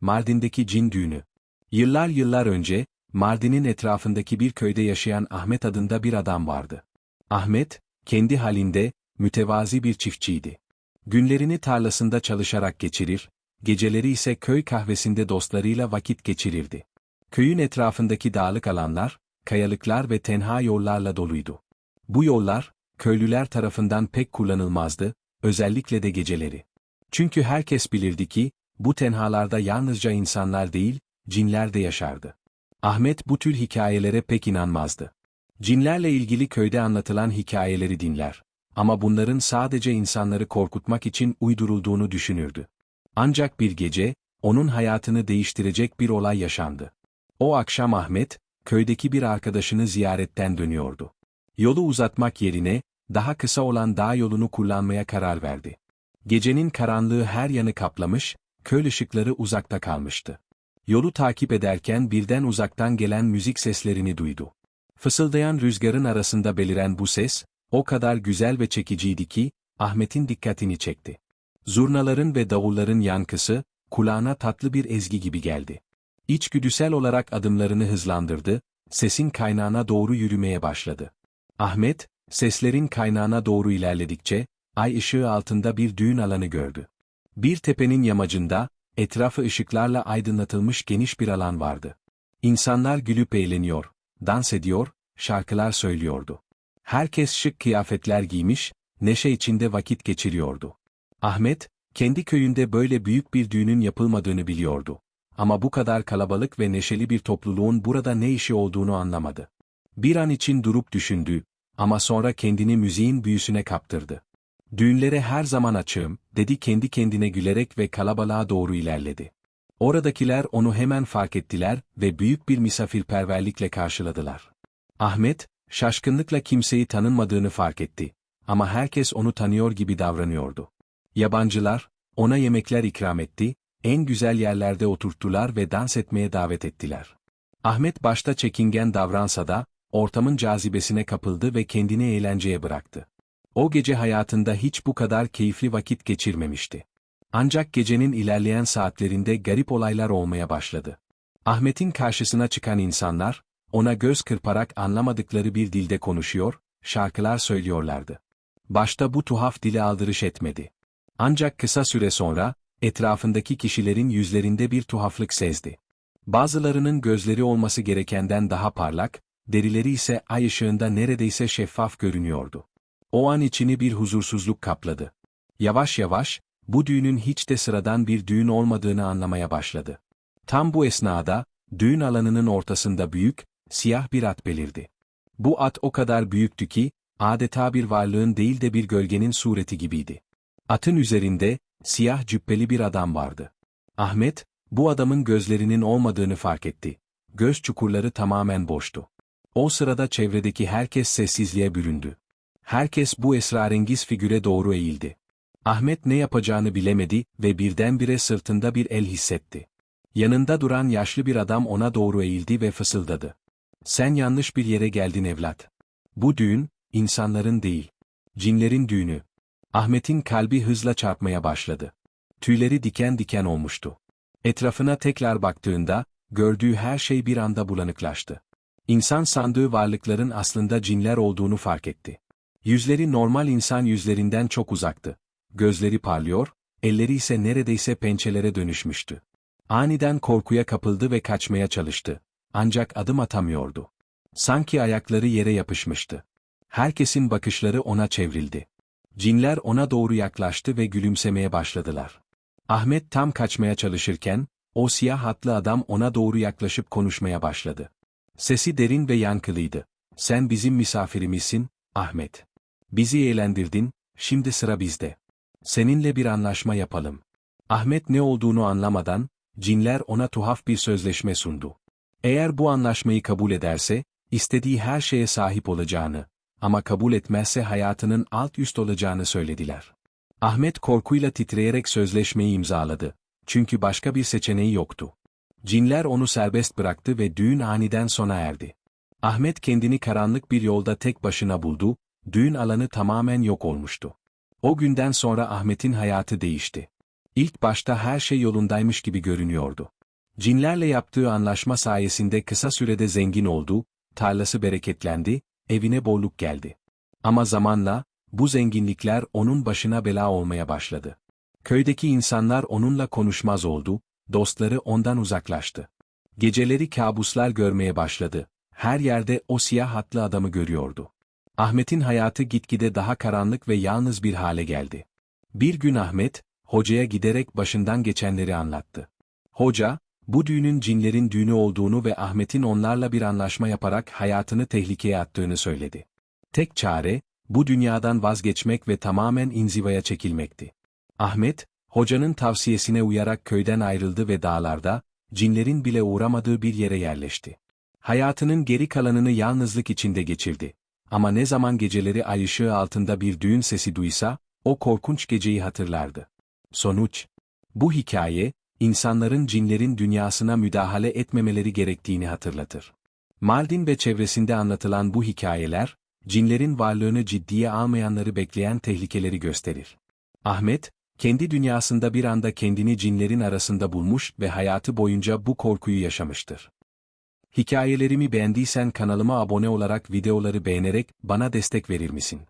Mardin'deki cin düğünü. Yıllar yıllar önce, Mardin'in etrafındaki bir köyde yaşayan Ahmet adında bir adam vardı. Ahmet, kendi halinde, mütevazi bir çiftçiydi. Günlerini tarlasında çalışarak geçirir, geceleri ise köy kahvesinde dostlarıyla vakit geçirirdi. Köyün etrafındaki dağlık alanlar, kayalıklar ve tenha yollarla doluydu. Bu yollar, köylüler tarafından pek kullanılmazdı, özellikle de geceleri. Çünkü herkes bilirdi ki, bu tenhalarda yalnızca insanlar değil, cinler de yaşardı. Ahmet bu tür hikayelere pek inanmazdı. Cinlerle ilgili köyde anlatılan hikayeleri dinler. Ama bunların sadece insanları korkutmak için uydurulduğunu düşünürdü. Ancak bir gece, onun hayatını değiştirecek bir olay yaşandı. O akşam Ahmet, köydeki bir arkadaşını ziyaretten dönüyordu. Yolu uzatmak yerine, daha kısa olan dağ yolunu kullanmaya karar verdi. Gecenin karanlığı her yanı kaplamış, köy ışıkları uzakta kalmıştı. Yolu takip ederken birden uzaktan gelen müzik seslerini duydu. Fısıldayan rüzgarın arasında beliren bu ses, o kadar güzel ve çekiciydi ki, Ahmet'in dikkatini çekti. Zurnaların ve davulların yankısı, kulağına tatlı bir ezgi gibi geldi. İçgüdüsel olarak adımlarını hızlandırdı, sesin kaynağına doğru yürümeye başladı. Ahmet, seslerin kaynağına doğru ilerledikçe, ay ışığı altında bir düğün alanı gördü. Bir tepenin yamacında, etrafı ışıklarla aydınlatılmış geniş bir alan vardı. İnsanlar gülüp eğleniyor, dans ediyor, şarkılar söylüyordu. Herkes şık kıyafetler giymiş, neşe içinde vakit geçiriyordu. Ahmet, kendi köyünde böyle büyük bir düğünün yapılmadığını biliyordu. Ama bu kadar kalabalık ve neşeli bir topluluğun burada ne işi olduğunu anlamadı. Bir an için durup düşündü, ama sonra kendini müziğin büyüsüne kaptırdı. Düğünlere her zaman açığım, dedi kendi kendine gülerek ve kalabalığa doğru ilerledi. Oradakiler onu hemen fark ettiler ve büyük bir misafirperverlikle karşıladılar. Ahmet, şaşkınlıkla kimseyi tanınmadığını fark etti. Ama herkes onu tanıyor gibi davranıyordu. Yabancılar, ona yemekler ikram etti, en güzel yerlerde oturttular ve dans etmeye davet ettiler. Ahmet başta çekingen davransa da, ortamın cazibesine kapıldı ve kendini eğlenceye bıraktı. O gece hayatında hiç bu kadar keyifli vakit geçirmemişti. Ancak gecenin ilerleyen saatlerinde garip olaylar olmaya başladı. Ahmet'in karşısına çıkan insanlar, ona göz kırparak anlamadıkları bir dilde konuşuyor, şarkılar söylüyorlardı. Başta bu tuhaf dili aldırış etmedi. Ancak kısa süre sonra, etrafındaki kişilerin yüzlerinde bir tuhaflık sezdi. Bazılarının gözleri olması gerekenden daha parlak, derileri ise ay ışığında neredeyse şeffaf görünüyordu. O an içini bir huzursuzluk kapladı. Yavaş yavaş, bu düğünün hiç de sıradan bir düğün olmadığını anlamaya başladı. Tam bu esnada, düğün alanının ortasında büyük, siyah bir at belirdi. Bu at o kadar büyüktü ki, adeta bir varlığın değil de bir gölgenin sureti gibiydi. Atın üzerinde, siyah cübbeli bir adam vardı. Ahmet, bu adamın gözlerinin olmadığını fark etti. Göz çukurları tamamen boştu. O sırada çevredeki herkes sessizliğe büründü. Herkes bu esrarengiz figüre doğru eğildi. Ahmet ne yapacağını bilemedi ve birdenbire sırtında bir el hissetti. Yanında duran yaşlı bir adam ona doğru eğildi ve fısıldadı. Sen yanlış bir yere geldin evlat. Bu düğün, insanların değil, cinlerin düğünü. Ahmet'in kalbi hızla çarpmaya başladı. Tüyleri diken diken olmuştu. Etrafına tekrar baktığında, gördüğü her şey bir anda bulanıklaştı. İnsan sandığı varlıkların aslında cinler olduğunu fark etti. Yüzleri normal insan yüzlerinden çok uzaktı. Gözleri parlıyor, elleri ise neredeyse pençelere dönüşmüştü. Aniden korkuya kapıldı ve kaçmaya çalıştı. Ancak adım atamıyordu. Sanki ayakları yere yapışmıştı. Herkesin bakışları ona çevrildi. Cinler ona doğru yaklaştı ve gülümsemeye başladılar. Ahmet tam kaçmaya çalışırken, o siyah hatlı adam ona doğru yaklaşıp konuşmaya başladı. Sesi derin ve yankılıydı. Sen bizim misafirimizsin, Ahmet. Bizi eğlendirdin, şimdi sıra bizde. Seninle bir anlaşma yapalım. Ahmet ne olduğunu anlamadan, cinler ona tuhaf bir sözleşme sundu. Eğer bu anlaşmayı kabul ederse, istediği her şeye sahip olacağını, ama kabul etmezse hayatının alt üst olacağını söylediler. Ahmet korkuyla titreyerek sözleşmeyi imzaladı. Çünkü başka bir seçeneği yoktu. Cinler onu serbest bıraktı ve düğün aniden sona erdi. Ahmet kendini karanlık bir yolda tek başına buldu, düğün alanı tamamen yok olmuştu. O günden sonra Ahmet'in hayatı değişti. İlk başta her şey yolundaymış gibi görünüyordu. Cinlerle yaptığı anlaşma sayesinde kısa sürede zengin oldu, tarlası bereketlendi, evine bolluk geldi. Ama zamanla, bu zenginlikler onun başına bela olmaya başladı. Köydeki insanlar onunla konuşmaz oldu, dostları ondan uzaklaştı. Geceleri kabuslar görmeye başladı. Her yerde o siyah hatlı adamı görüyordu. Ahmet'in hayatı gitgide daha karanlık ve yalnız bir hale geldi. Bir gün Ahmet, hocaya giderek başından geçenleri anlattı. Hoca, bu düğünün cinlerin düğünü olduğunu ve Ahmet'in onlarla bir anlaşma yaparak hayatını tehlikeye attığını söyledi. Tek çare, bu dünyadan vazgeçmek ve tamamen inzivaya çekilmekti. Ahmet, hocanın tavsiyesine uyarak köyden ayrıldı ve dağlarda, cinlerin bile uğramadığı bir yere yerleşti. Hayatının geri kalanını yalnızlık içinde geçirdi. Ama ne zaman geceleri ay ışığı altında bir düğün sesi duysa, o korkunç geceyi hatırlardı. Sonuç Bu hikaye, insanların cinlerin dünyasına müdahale etmemeleri gerektiğini hatırlatır. Mardin ve çevresinde anlatılan bu hikayeler, cinlerin varlığını ciddiye almayanları bekleyen tehlikeleri gösterir. Ahmet, kendi dünyasında bir anda kendini cinlerin arasında bulmuş ve hayatı boyunca bu korkuyu yaşamıştır. Hikayelerimi beğendiysen kanalıma abone olarak videoları beğenerek bana destek verir misin?